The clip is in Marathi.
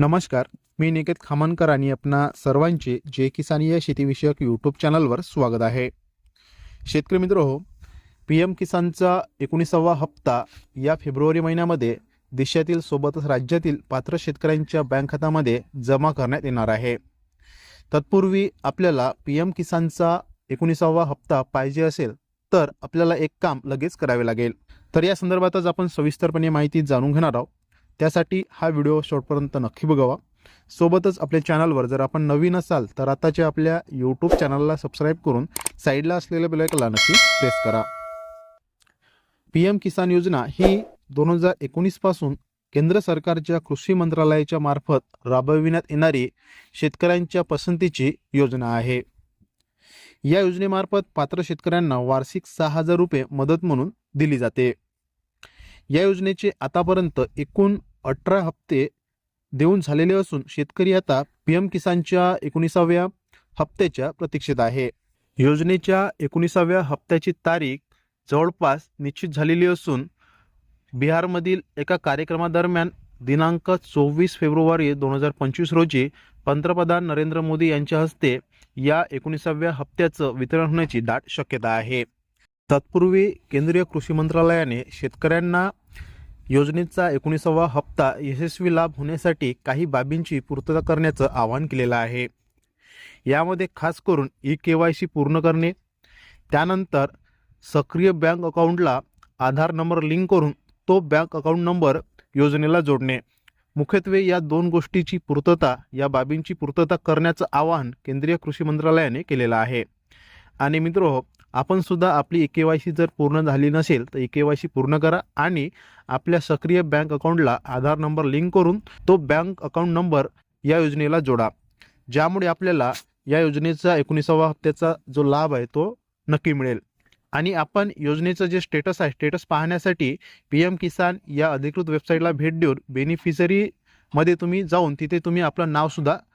नमस्कार मी निकेत खामनकर आणि आपणा सर्वांचे जे किसान या शेतीविषयक यूट्यूब चॅनलवर स्वागत आहे. शेतकरी मित्र हो पी एम किसानचा एकोणीसावा हप्ता या फेब्रुवारी महिन्यामध्ये देशातील सोबतच राज्यातील पात्र शेतकऱ्यांच्या बँक खात्यामध्ये जमा करण्यात येणार आहे. तत्पूर्वी आपल्याला पी एम किसानचा एकोणीसावा हप्ता पाहिजे असेल तर आपल्याला एक काम लगेच करावे लागेल. तर या संदर्भातच आपण सविस्तरपणे माहिती जाणून घेणार आहोत. त्यासाठी हा व्हिडिओ शेवटपर्यंत नक्की बघावा. सोबतच आपल्या चॅनलवर जर आपण नवीन असाल तर आताच्या आपल्या यूट्यूब चॅनलला सबस्क्राईब करून साईडला असलेल्या बेलायकला नक्की प्रेस करा. पी एम किसान योजना ही दोन हजार एकोणीसपासून केंद्र सरकारच्या कृषी मंत्रालयाच्या मार्फत राबविण्यात येणारी शेतकऱ्यांच्या पसंतीची योजना आहे. या योजनेमार्फत पात्र शेतकऱ्यांना वार्षिक सहा हजार रुपये मदत म्हणून दिली जाते. या योजनेचे आतापर्यंत एकूण अठरा हप्ते देऊन झालेले असून शेतकरी आता पी एम किसानच्या एकोणीसाव्या हप्त्याच्या प्रतीक्षेत आहे. योजनेच्या एकोणीसाव्या हप्त्याची तारीख जवळपास निश्चित झालेली असून बिहारमधील एका कार्यक्रमादरम्यान दिनांक चोवीस फेब्रुवारी दोन हजार पंचवीस रोजी पंतप्रधान नरेंद्र मोदी यांच्या हस्ते या एकोणीसाव्या हप्त्याचं वितरण होण्याची दाट शक्यता आहे. तत्पूर्वी केंद्रीय कृषी मंत्रालयाने शेतकऱ्यांना योजनेचा एकोणीसावा हप्ता यशस्वी लाभ होण्यासाठी काही बाबींची पूर्तता करण्याचं आवाहन केलेलं आहे. यामध्ये खास करून ई के वाय सी पूर्ण करणे त्यानंतर सक्रिय बँक अकाउंटला आधार नंबर लिंक करून तो बँक अकाउंट नंबर योजनेला जोडणे. मुख्यत्वे या दोन गोष्टीची पूर्तता या बाबींची पूर्तता करण्याचं आवाहन केंद्रीय कृषी मंत्रालयाने केलेलं आहे. आणि मित्र आपण सुद्धा आपली ए के वाय सी जर पूर्ण झाली नसेल तर ए के वाय सी पूर्ण करा आणि आपल्या सक्रिय बँक अकाउंटला आधार नंबर लिंक करून तो बँक अकाउंट नंबर या योजनेला जोडा. ज्यामुळे आपल्याला या योजनेचा एकोणीसावा हप्त्याचा जो लाभ आहे तो नक्की मिळेल. आणि आपण योजनेचं जे स्टेटस आहे स्टेटस पाहण्यासाठी पी एम किसान या अधिकृत वेबसाईटला भेट देऊन बेनिफिशरीमध्ये तुम्ही जाऊन तिथे तुम्ही आपलं नावसुद्धा